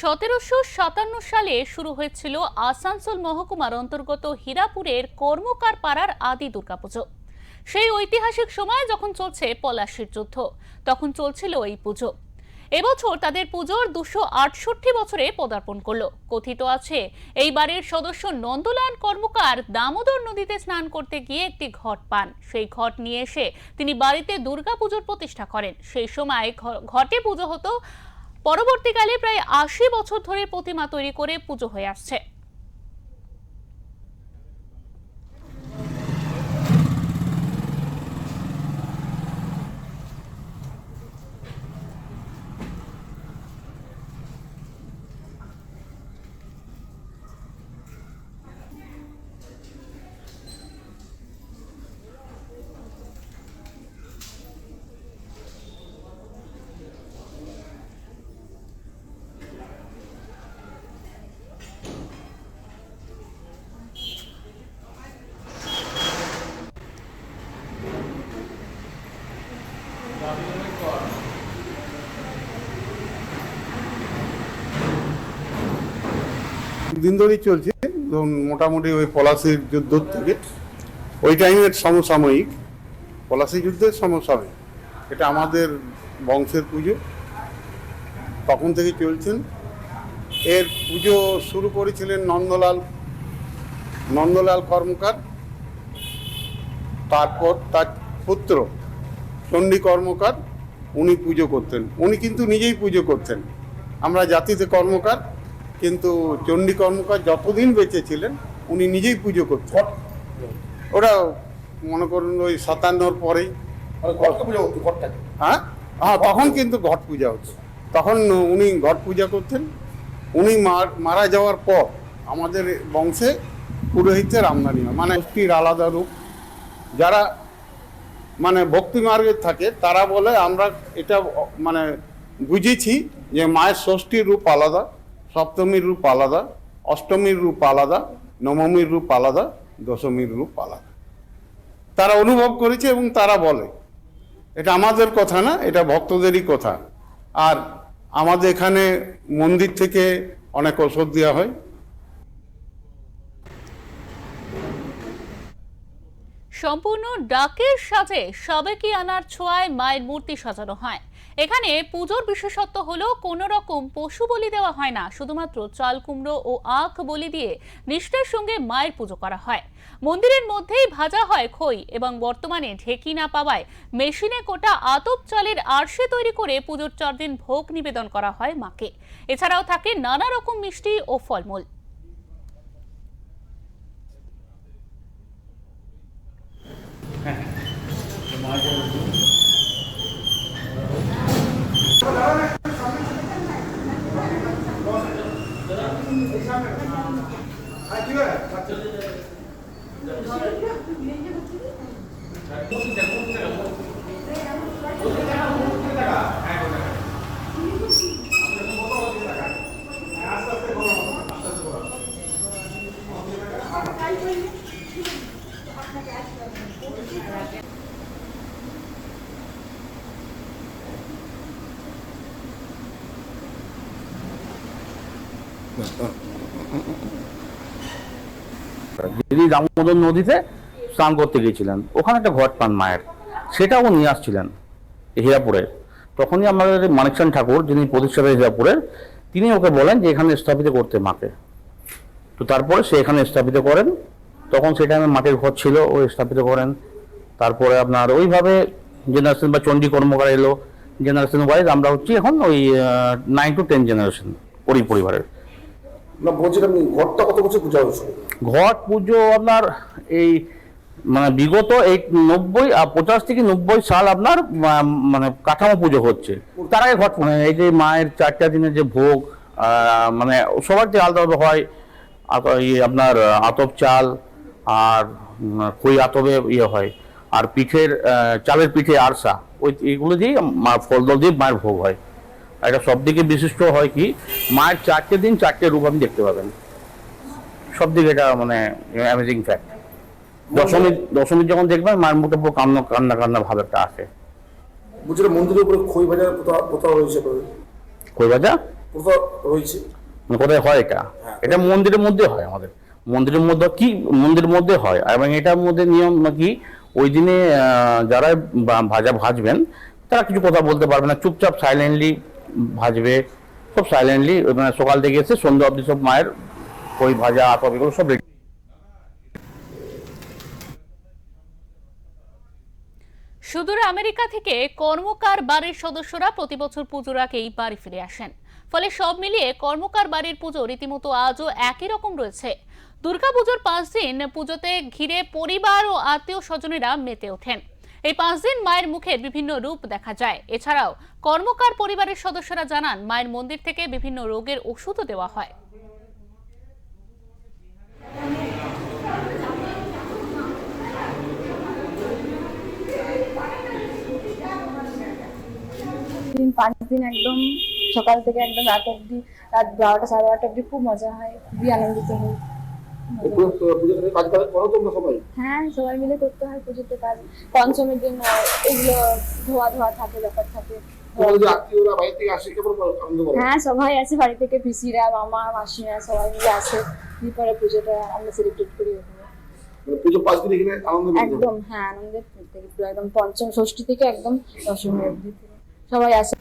সতেরোশো সাতান্ন সালে শুরু হয়েছিল আসানসোল মহকুমার অন্তর্গত হীরাপুরের কর্মকার পাড়ার আদি দুর্গাপুজো। সেই ঐতিহাসিক সময় যখন চলছে পলাশির যুদ্ধ, তখন চলছিল এই পুজো। এবছর তাদের পুজোর দুশো আটষট্টি বছরে পদার্পণ করল। কথিত আছে এই বাড়ির সদস্য নন্দলাল কর্মকার দামোদর নদীতে স্নান করতে গিয়ে একটি ঘট পান। সেই ঘট নিয়ে এসে তিনি বাড়িতে দুর্গাপুজোর প্রতিষ্ঠা করেন। সেই সময় ঘটে পুজো হতো পরবর্তীকালে প্রায় আশি বছর ধরে প্রতিমা তৈরি করে পুজো হয়ে আসছে। দিন ধরেই চলছে। ধরুন মোটামুটি ওই পলাশির যুদ্ধ থেকে। ওই টাইমের সমসাময়িক পলাশি যুদ্ধের সমসাময়িক। এটা আমাদের বংশের পুজো। তখন থেকে চলছেন। এর পুজো শুরু করেছিলেন নন্দলাল। নন্দলাল কর্মকার। তারপর তার পুত্র চণ্ডী কর্মকার। উনি পুজো করতেন। উনি কিন্তু নিজেই পুজো করতেন। আমরা জাতিতে কর্মকার। কিন্তু চণ্ডী কর্মকার যতদিন বেঁচে ছিলেন উনি নিজেই পুজো করতেন ওরা মনে করুন ওই সাতান্নর পরেই। হ্যাঁ? হ্যাঁ তখন কিন্তু ঘট পূজা হতো। তখন উনি ঘট পূজা করতেন। উনি মার- মারা যাওয়ার পর আমাদের বংশে পুরোহিতের আমদানি হয়। মানে ষষ্ঠীর আলাদা রূপ। যারা মানে ভক্তি মার্গের থাকে তারা বলে আমরা এটা মানে বুঝেছি যে মায়ের ষষ্ঠীর রূপ আলাদা। সপ্তমীর রূপ আলাদা, অষ্টমীর রূপ আলাদা, নবমীর রূপ আলাদা, দশমীর রূপ আলাদা। তারা অনুভব করেছে এবং তারা বলে, এটা আমাদের কথা না, এটা ভক্তদেরই কথা। আর আমাদের এখানে মন্দির থেকে অনেক ওষুধ দেওয়া হয়। সম্পূর্ণ ডাকের সাজে সাবেকি আনার ছোঁয়ায় মায়ের মূর্তি সাজানো হয়। এখানে পুজোর বিশেষত্ব হলো কোনো রকম পশু বলি দেওয়া হয় না, শুধুমাত্র চাল কুমড়ো ও আখ বলি দিয়ে নিষ্ঠার সঙ্গে মায়ের পুজো করা হয়। মন্দিরের মধ্যেই ভাজা হয় খই এবং বর্তমানে ঢেকি না পাওয়ায় মেশিনে কোটা আতপ চালের আরশে তৈরি করে পুজোর চার দিন ভোগ নিবেদন করা হয় মাকে। এছাড়াও থাকে নানা রকম মিষ্টি ও ফলমূল। Gracias. যিনি দামোদর নদীতে স্নান করতে গিয়েছিলেন। ওখানে একটা ঘট পান মায়ের। সেটাও নিয়ে আসছিলেন হীরাপুরে। তখনই আমাদের মানিকচান ঠাকুর, যিনি প্রতিষ্ঠাতা হীরাপুরের, তিনি ওকে বলেন যে এখানে স্থাপিত করতে মাকে। তো তারপরে সে এখানে স্থাপিত করেন। তখন সেটা টাইমে মাটির ঘর ছিল, ও স্থাপিত করেন। তারপরে আপনার ওইভাবে জেনারেশন বা চণ্ডী কর্মকার এলো। জেনারেশন ওয়াইজ আমরা হচ্ছি এখন ওই নাইন টু টেন জেনারেশন পরি পরিবারের। না বলছিলাম ঘরটা কত বছর পূজা হয়েছিল? ঘট পুজো আপনার এই মানে বিগত এই নব্বই পঁচাশ থেকে নব্বই সাল আপনার মানে কাঠামো পুজো হচ্ছে। তার আগে ঘট মানে এই যে মায়ের চারটা দিনের যে ভোগ মানে সবার যে আলাদা আলাদা হয়। আপনার আতপ চাল আর খই আতপে ইয়ে হয়। আর পিঠের চালের পিঠে আরসা। ওই এগুলো দিয়েই ফল দল দিয়ে মায়ের ভোগ হয়। এটা সব দিকে বিশিষ্ট হয় কি মায়ের চারটে দিন চারটে রূপ আপনি দেখতে পাবেন। সব দিকে এটা মানে অ্যামেজিং ফ্যাক্ট দশমী দশমীর যখন দেখবেন মায়ের মুখে পুরো কান্না কান্না কান্না ভাব একটা আসে। বলছিলাম মন্দিরের উপরে খই ভাজার কোথাও কোথাও রয়েছে কই ভাজা? কোথাও রয়েছে। মানে কোথায় হয় এটা? এটা মন্দিরের মধ্যে হয় আমাদের। মন্দিরের মধ্যে কি মন্দিরের মধ্যে হয় এবং এটার মধ্যে নিয়ম নাকি ওই দিনে যারা ভাজা ভাজবেন তারা কিছু কথা বলতে পারবে না। চুপচাপ সাইলেন্টলি ভাজবে সব সাইলেন্টলি মানে সকাল থেকে এসে সন্ধ্যা অবধি সব মায়ের ওই ভাজা, আতপ এগুলো সব। সুদূর আমেরিকা থেকে কর্মকার বাড়ির সদস্যরা প্রতি বছর পুজোর আগেই বাড়ি ফিরে আসেন। ফলে সব মিলিয়ে কর্মকার বাড়ির পুজো রীতিমতো আজও একই রকম রয়েছে। দুর্গাপুজোর পাঁচ দিন পুজোতে ঘিরে পরিবার ও আত্মীয় স্বজনেরা মেতে ওঠেন। এই পাঁচ দিন মায়ের মুখের বিভিন্ন রূপ দেখা যায়। এছাড়াও কর্মকার পরিবারের সদস্যরা জানান, মায়ের মন্দির থেকে বিভিন্ন রোগের ওষুধও দেওয়া হয়। পাঁচ দিন একদম সকাল থেকে একদম রাত অব্দি রাত বারোটা সাড়ে বারোটা অব্দি খুব মজা হয়, খুবই আনন্দিত থেকে কাজ কাজ করো তোমরা সবাই। হ্যাঁ সবাই মিলে করতে হয় পুজোতে কাজ। পঞ্চমের দিন এগুলো ধোয়া ধোয়া থাকে ব্যাপার থাকে। হ্যাঁ সবাই আছে বাড়ি থেকে পিসিরা মামা মাসিরা সবাই মিলে আসে। তারপরে পুজোটা আমরা সেলিব্রেট করি মানে পুজো পাঁচ দিন এখানে আনন্দ একদম হ্যাঁ আনন্দের একদম পঞ্চম ষষ্ঠী থেকে একদম দশমী অব্দি সবাই আসে।